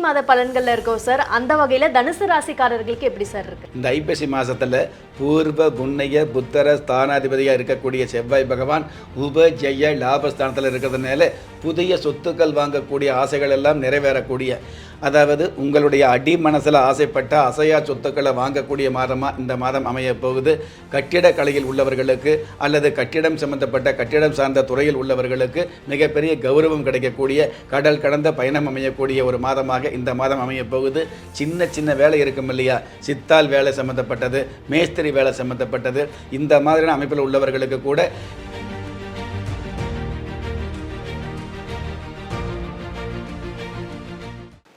மாத பலன்கள்ல இருக்கோம் சார். அந்த வகையில தனுசு ராசிக்காரர்களுக்கு எப்படி சார் இருக்கு? இந்த ஐப்பசி மாதத்தில் பூர்வ புண்ணிய புத்தர ஸ்தானாதிபதியாக இருக்கக்கூடிய செவ்வாய் பகவான் உப ஜெய லாபஸ்தானத்தில் இருக்கிறதுனால புதிய சொத்துக்கள் வாங்கக்கூடிய ஆசைகள் எல்லாம் நிறைவேறக்கூடிய. அதாவது உங்களுடைய அடி மனசில் ஆசைப்பட்ட அசையா சொத்துக்களை வாங்கக்கூடிய மாதமாக இந்த மாதம் அமைய போகுது. கட்டிடக்கலையில் உள்ளவர்களுக்கு அல்லது கட்டிடம் சம்பந்தப்பட்ட கட்டிடம் சார்ந்த துறையில் உள்ளவர்களுக்கு மிகப்பெரிய கௌரவம் கிடைக்கக்கூடிய கடல் கடந்த பயணம் அமையக்கூடிய ஒரு மாதமாக இந்த மாதம் அமைய போகுது. சின்ன சின்ன வேலை இருக்கும் இல்லையா? சித்தால் வேலை சம்பந்தப்பட்டது. மேஸ்திரி வேலை சம்மந்தப்பட்டது இந்த மாதிரியான அமைப்பில் உள்ளவர்களுக்கு கூட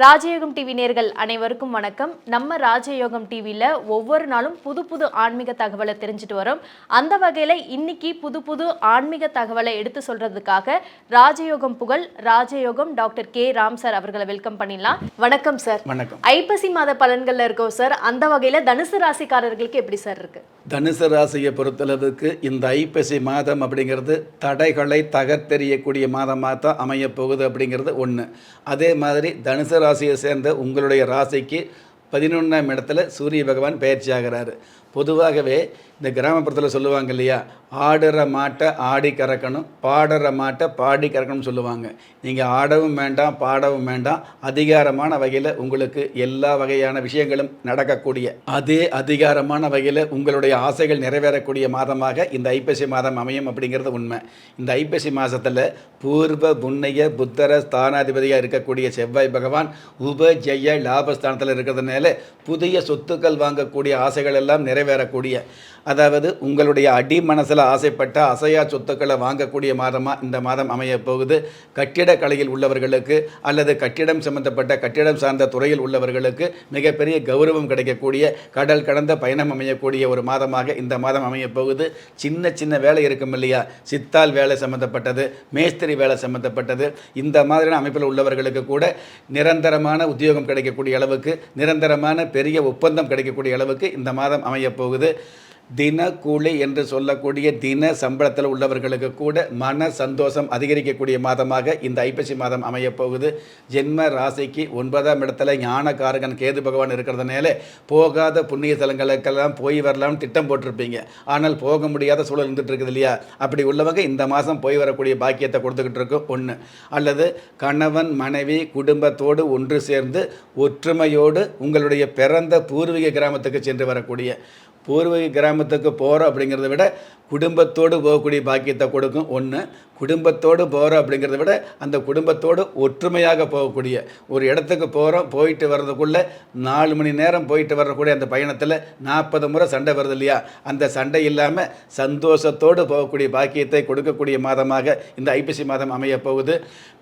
ராஜயோகம் டிவி நேர்கள் அனைவருக்கும் வணக்கம். நம்ம ராஜயோகம் டிவியில் ஒவ்வொரு நாளும் புது புது ஆன்மீக தகவலை தெரிஞ்சுட்டு வரோம். அந்த வகையில் இன்னைக்கு புது புது ஆன்மீக தகவலை எடுத்து சொல்றதுக்காக ராஜயோகம் புகழ் ராஜயோகம் டாக்டர் கே. ராம் சார் அவர்களை வெல்கம் பண்ணிடலாம். வணக்கம் சார். வணக்கம். ஐப்பசி மாத பலன்கள்ல இருக்கோம் சார். அந்த வகையில தனுசு ராசிக்காரர்களுக்கு எப்படி சார் இருக்கு? தனுசு ராசியை பொறுத்தளவுக்கு இந்த ஐப்பசி மாதம் அப்படிங்கிறது தடைகளை தகர்த்தெறியக்கூடிய மாதமாக தான் அமையப்போகுது அப்படிங்கிறது ஒன்று அதே மாதிரி தனுசு ராசியை சேர்ந்த உங்களுடைய ராசிக்கு பதினொன்றாம் இடத்துல சூரிய பகவான் பயிற்சி ஆகிறாரு. பொதுவாகவே இந்த கிராமப்புறத்தில் சொல்லுவாங்க இல்லையா? ஆடுற மாட்டை ஆடி கறக்கணும் பாடுற மாட்டை பாடி கறக்கணும்னு சொல்லுவாங்க. நீங்கள் ஆடவும் வேண்டாம் பாடவும் வேண்டாம். அதிகாரமான வகையில் உங்களுக்கு எல்லா வகையான விஷயங்களும் நடக்கக்கூடிய அதே அதிகாரமான வகையில் உங்களுடைய ஆசைகள் நிறைவேறக்கூடிய மாதமாக இந்த ஐப்பசி மாதம் அமையும் அப்படிங்கிறது உண்மை. இந்த ஐப்பசி மாதத்தில் பூர்வ புண்ணிய புத்தர ஸ்தானாதிபதியாக இருக்கக்கூடிய செவ்வாய் பகவான் உப ஜெய லாபஸ்தானத்தில் இருக்கிறதுனால புதிய சொத்துக்கள் வாங்கக்கூடிய ஆசைகள் எல்லாம் நிறைவேறக்கூடிய. அதாவது உங்களுடைய அடி மனசில் ஆசைப்பட்ட அசையா சொத்துக்களை வாங்கக்கூடிய மாதமாக இந்த மாதம் அமைய போகுது. கலையில் உள்ளவர்களுக்கு அல்லது கட்டிடம் சம்பந்தப்பட்ட கட்டிடம் சார்ந்த துறையில் உள்ளவர்களுக்கு மிகப்பெரிய கௌரவம் கிடைக்கக்கூடிய கடல் கடந்த பயணம் அமையக்கூடிய ஒரு மாதமாக இந்த மாதம் அமைய போகுது. சின்ன சின்ன வேலை இருக்கும் இல்லையா? சித்தால் வேலை சம்பந்தப்பட்டது மேஸ்திரி வேலை சம்பந்தப்பட்டது. இந்த மாதிரியான அமைப்பில் உள்ளவர்களுக்கு கூட நிரந்தரமான உத்தியோகம் கிடைக்கக்கூடிய அளவுக்கு நிரந்தரமான பெரிய ஒப்பந்தம் கிடைக்கக்கூடிய அளவுக்கு இந்த மாதம் அமையப்போகுது போகுது. தினக்கூலி என்று சொல்லக்கூடிய தின சம்பளத்தில் உள்ளவர்களுக்கு கூட மன சந்தோஷம் அதிகரிக்கக்கூடிய மாதமாக இந்த ஐப்பசி மாதம் அமையப்போகுது. ஜென்ம ராசிக்கு ஒன்பதாம் இடத்துல ஞானகாரகன் கேது பகவான் இருக்கிறதுனால போகாத புண்ணிய தலங்களுக்கெல்லாம் போய் வரலாம்னு திட்டம் போட்டிருப்பீங்க. ஆனால் போக முடியாத சூழல் இருந்துட்டு இருக்குது இல்லையா? அப்படி உள்ளவங்க இந்த மாதம் போய் வரக்கூடிய பாக்கியத்தை கொடுத்துக்கிட்டு இருக்கும் ஒன்று அல்லது கணவன் மனைவி குடும்பத்தோடு ஒன்று சேர்ந்து ஒற்றுமையோடு உங்களுடைய பிறந்த பூர்வீக கிராமத்துக்கு சென்று வரக்கூடிய பூர்வீக கிராமத்துக்கு போகிறோம் அப்படிங்கிறத விட குடும்பத்தோடு போகக்கூடிய பாக்கியத்தை கொடுக்கும் ஒன்று குடும்பத்தோடு போகிறோம் அப்படிங்கிறத விட அந்த குடும்பத்தோடு ஒற்றுமையாக போகக்கூடிய ஒரு இடத்துக்கு போகிறோம் போயிட்டு வர்றதுக்குள்ளே நாலு மணி நேரம் போயிட்டு வரக்கூடிய அந்த பயணத்தில் நாற்பது முறை சண்டை வருது இல்லையா? அந்த சண்டை இல்லாமல் சந்தோஷத்தோடு போகக்கூடிய பாக்கியத்தை கொடுக்கக்கூடிய மாதமாக இந்த ஐப்பசி மாதம் அமைய போகுது.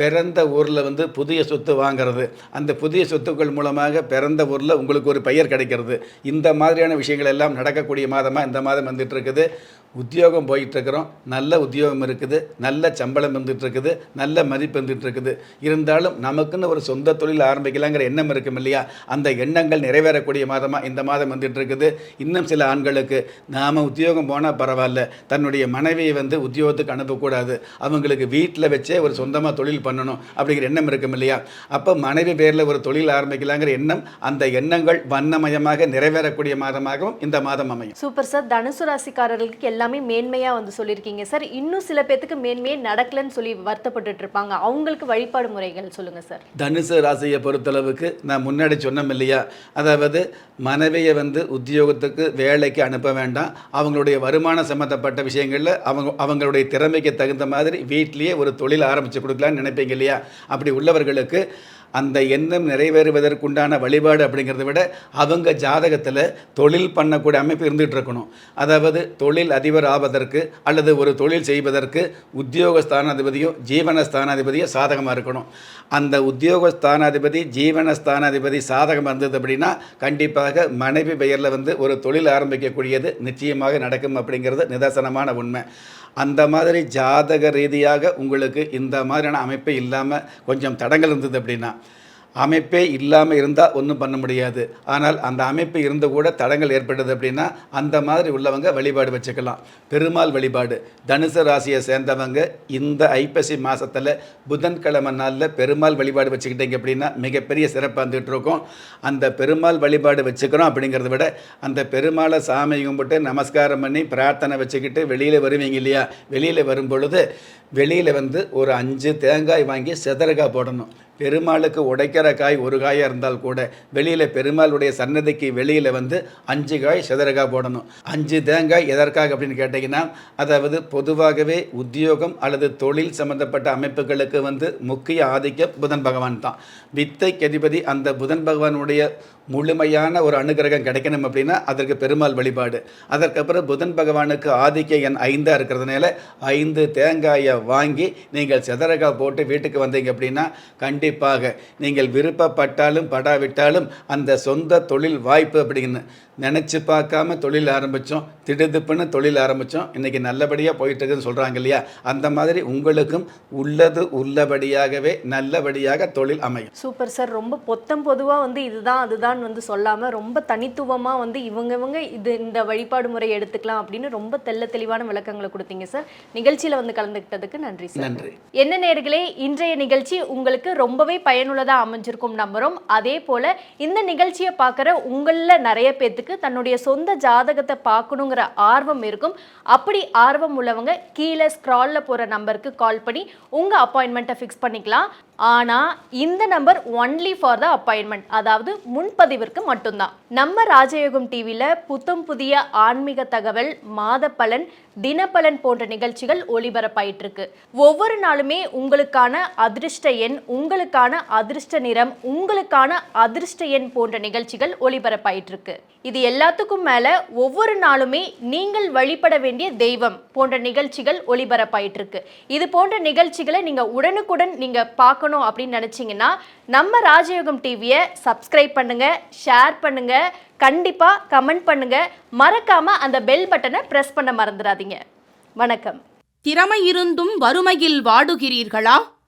பிறந்த ஊரில் வந்து புதிய சொத்து வாங்குறது. அந்த புதிய சொத்துக்கள் மூலமாக பிறந்த ஊரில் உங்களுக்கு ஒரு பெயர் கிடைக்கிறது. இந்த மாதிரியான விஷயங்கள் எல்லாம் நடக்கக்கூடிய மாதமாக இந்த மாதம் வந்துட்டு இருக்குது. உத்தியோகம் போயிட்டுருக்குறோம். நல்ல உத்தியோகம் இருக்குது. நல்ல சம்பளம் வந்துட்டு இருக்குது நல்ல மதிப்பு இருந்துகிட்ருக்குது இருந்தாலும் நமக்குன்னு ஒரு சொந்த தொழில் ஆரம்பிக்கலாங்கிற எண்ணம் இருக்கும் இல்லையா? அந்த எண்ணங்கள் நிறைவேறக்கூடிய மாதமாக இந்த மாதம் வந்துட்டுருக்குது. இன்னும் சில ஆண்களுக்கு நாம் உத்தியோகம் போனால் பரவாயில்ல. தன்னுடைய மனைவியை வந்து உத்தியோகத்துக்கு அனுப்பக்கூடாது. அவங்களுக்கு வீட்டில் வச்சே ஒரு சொந்தமாக தொழில் பண்ணணும் அப்படிங்கிற எண்ணம் இருக்கும் இல்லையா? அப்போ மனைவி பேரில் ஒரு தொழில் ஆரம்பிக்கலாங்கிற எண்ணம் அந்த எண்ணங்கள் வண்ணமயமாக நிறைவேறக்கூடிய மாதமாகவும் இந்த மாதம் அமையும். Super sir. தனுசு ராசிக்காரர்களுக்கு எல்லாமே மேன்மையாக வந்து சொல்லியிருக்கீங்க. சார் இன்னும் சில பேர்த்துக்கு மேன்மையே நடக்கலன்னு சொல்லி வருத்தப்பட்டுட்டு இருப்பாங்க அவங்களுக்கு வழிபாடு முறைகள் சொல்லுங்கள் சார். தனுசு ராசியை பொறுத்தளவுக்கு நான் முன்னாடி சொன்னோம் இல்லையா? அதாவது மனைவியை வந்து உத்தியோகத்துக்கு வேலைக்கு அனுப்ப வேண்டாம். அவங்களுடைய வருமானம் சம்மந்தப்பட்ட விஷயங்களில் அவங்க அவங்களுடைய திறமைக்கு தகுந்த மாதிரி வீட்டிலேயே ஒரு தொழில் ஆரம்பித்து கொடுக்கலான்னு நினைப்பீங்க இல்லையா? அப்படி உள்ளவர்களுக்கு அந்த எண்ணம் நிறைவேறுவதற்குண்டான வழிபாடு அப்படிங்கிறத விட அவங்க ஜாதகத்தில் தொழில் பண்ணக்கூடிய அமைப்பு இருந்துகிட்டு இருக்கணும் அதாவது தொழில் அதிபர் ஆவதற்கு அல்லது ஒரு தொழில் செய்வதற்கு உத்தியோக ஸ்தானாதிபதியோ ஜீவன ஸ்தானாதிபதியோ சாதகமாக இருக்கணும். அந்த உத்தியோக ஸ்தானாதிபதி ஜீவன ஸ்தானாதிபதி சாதகம் இருந்தது அப்படின்னா கண்டிப்பாக மனைவி பெயரில் வந்து ஒரு தொழில் ஆரம்பிக்கக்கூடியது நிச்சயமாக நடக்கும் அப்படிங்கிறது நிதர்சனமான உண்மை. அந்த மாதிரி ஜாதக ரீதியாக உங்களுக்கு இந்த மாதிரியான அமைப்பு இல்லாமல் கொஞ்சம் தடங்கள் இருந்தது அப்படின்னா அமைப்பே இல்லாமல் இருந்தால் ஒன்றும் பண்ண முடியாது. ஆனால் அந்த அமைப்பு இருந்து கூட தடங்கள் ஏற்பட்டது அப்படின்னா அந்த மாதிரி உள்ளவங்க வழிபாடு வச்சுக்கலாம். பெருமாள் வழிபாடு. தனுசு ராசியை சேர்ந்தவங்க இந்த ஐப்பசி மாதத்தில் புதன்கிழமை நாளில் பெருமாள் வழிபாடு வச்சுக்கிட்டீங்க அப்படின்னா மிகப்பெரிய சிறப்பாக இருந்துகிட்டு இருக்கும். அந்த பெருமாள் வழிபாடு வச்சுக்கிறோம் அப்படிங்கிறத விட அந்த பெருமாளை சாமி கும்பிட்டு நமஸ்காரம் பண்ணி பிரார்த்தனை வச்சுக்கிட்டு வெளியில் வருவீங்க இல்லையா? வெளியில் வரும் பொழுது வெளியில் வந்து ஒரு அஞ்சு தேங்காய் வாங்கி செதறக்காய் போடணும். பெருமாளுக்கு உடைக்கிற காய் ஒரு காயாக இருந்தால் கூட வெளியில் பெருமாளுடைய சன்னதிக்கு வெளியில் வந்து அஞ்சு காய் செதறக்காய் போடணும். அஞ்சு தேங்காய் எதற்காக அப்படின்னு கேட்டிங்கன்னா அதாவது பொதுவாகவே உத்தியோகம் அல்லது தொழில் சம்பந்தப்பட்ட அமைப்புகளுக்கு வந்து முக்கிய ஆதிக்கம் புதன் பகவான் தான். வித்தை கதிபதி அந்த புதன் பகவானுடைய முழுமையான ஒரு அனுகிரகம் கிடைக்கணும் அப்படின்னா அதற்கு பெருமாள் வழிபாடு. அதற்கப்புறம் புதன் பகவானுக்கு ஆதிக்க எண் ஐந்தாக இருக்கிறதுனால ஐந்து தேங்காயை வாங்கி நீங்கள் செதறக்காய் போட்டு வீட்டுக்கு வந்தீங்க அப்படின்னா கண்டிப்பாக நீங்கள் விருப்பப்பட்டாலும் படாவிட்டாலும் அந்த சொந்த தொழில் வாய்ப்பு அப்படின்னு நினச்சி பார்க்காம தொழில் ஆரம்பித்தோம் திடுதிப்புன்னு தொழில் ஆரம்பித்தோம் இன்றைக்கி நல்லபடியாக போயிட்டு இருக்குன்னு சொல்கிறாங்க இல்லையா? அந்த மாதிரி உங்களுக்கும் உள்ளது உள்ளபடியாகவே நல்லபடியாக தொழில் அமையும். Super sir. ரொம்ப பொத்தம் பொதுவாக வந்து இதுதான் அதுதான் வந்து சொல்லாமல் ரொம்ப தனித்துவமாக வந்து இவங்க இவங்க இது இந்த வழிபாடு முறை எடுத்துக்கலாம் அப்படின்னு ரொம்ப தெள்ள தெளிவான விளக்கங்களை கொடுத்தீங்க சார். நிகழ்ச்சியில் வந்து கலந்துக்கிட்டதுக்கு நன்றி சார். நன்றி. என்ன நேர்களே இன்றைய நிகழ்ச்சி உங்களுக்கு ரொம்பவே பயனுள்ளதாக அமைஞ்சிருக்கும் நம்புறோம் அதே போல் இந்த நிகழ்ச்சியை பார்க்குற உங்களில் நிறைய பேர்த்துக்கு தன்னுடைய சொந்த ஜாதகத்தை பார்க்கணுங்கிற ஆர்வம் இருக்கும். அப்படி ஆர்வம் உள்ளவங்க கீழே ஸ்க்ராலில் போகிற நம்பருக்கு கால் பண்ணி உங்கள் அப்பாயின்மெண்ட்டை ஃபிக்ஸ் பண்ணிக்கலாம். ஆனால் இந்த number only for the appointment அதாவது முன்பதிவிற்கு மட்டும்தான். நம்ம ராஜயோகம் டிவியில் புத்தம் புதிய ஆன்மீக தகவல் மாத பலன் தினப்பலன் போன்ற நிகழ்ச்சிகள் ஒளிபரப்பாயிட்டு இருக்கு ஒவ்வொரு நாளுமே உங்களுக்கான அதிர்ஷ்ட எண் உங்களுக்கு உங்களுக்கான அதிர்ஷ்ட நிறம் உங்களுக்கான அதிர்ஷ்ட எண் போன்ற நிகழ்ச்சிகள் ஒளிபரப்பாயிட்டு இருக்கு இது எல்லாத்துக்கும் மேல ஒவ்வொரு நாளுமே நீங்கள் வழிபட வேண்டிய தெய்வம் போன்ற நிகழ்ச்சிகள் ஒளிபரப்பாயிட்டு இருக்கு இது போன்ற நிகழ்ச்சிகளை நீங்க உடனுக்குடன் நீங்க பார்க்கணும் அப்படின்னு நினைச்சீங்கன்னா நம்ம ராஜயோகம் டிவியை சப்ஸ்கிரைப் பண்ணுங்க ஷேர் பண்ணுங்க கண்டிப்பா கமெண்ட் பண்ணுங்க. மறக்காம அந்த பெல் பட்டனை பிரஸ் பண்ண மறந்துடாதீங்க. வணக்கம். திறமை இருந்தும் வறுமையில் வாடுகிறீர்களா?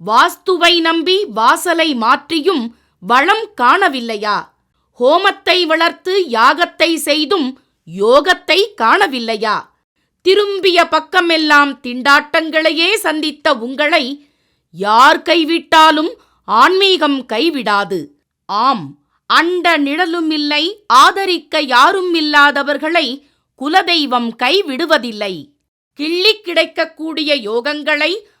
வாஸ்துவை நம்பி வாசலை மாற்றியும் வளம் காணவில்லையா? ஹோமத்தை வளர்த்து யாகத்தை செய்தும் யோகத்தை காணவில்லையா? திரும்பிய பக்கமெல்லாம் திண்டாட்டங்களையே சந்தித்த உங்களை யார் கைவிட்டாலும் ஆன்மீகம் கைவிடாது. ஆம் அண்ட நிழலும் இல்லை ஆதரிக்க யாரும் இல்லாதவர்களை குலதெய்வம் கைவிடுவதில்லை. கிள்ளிக் கிடைக்கக்கூடிய யோகங்களை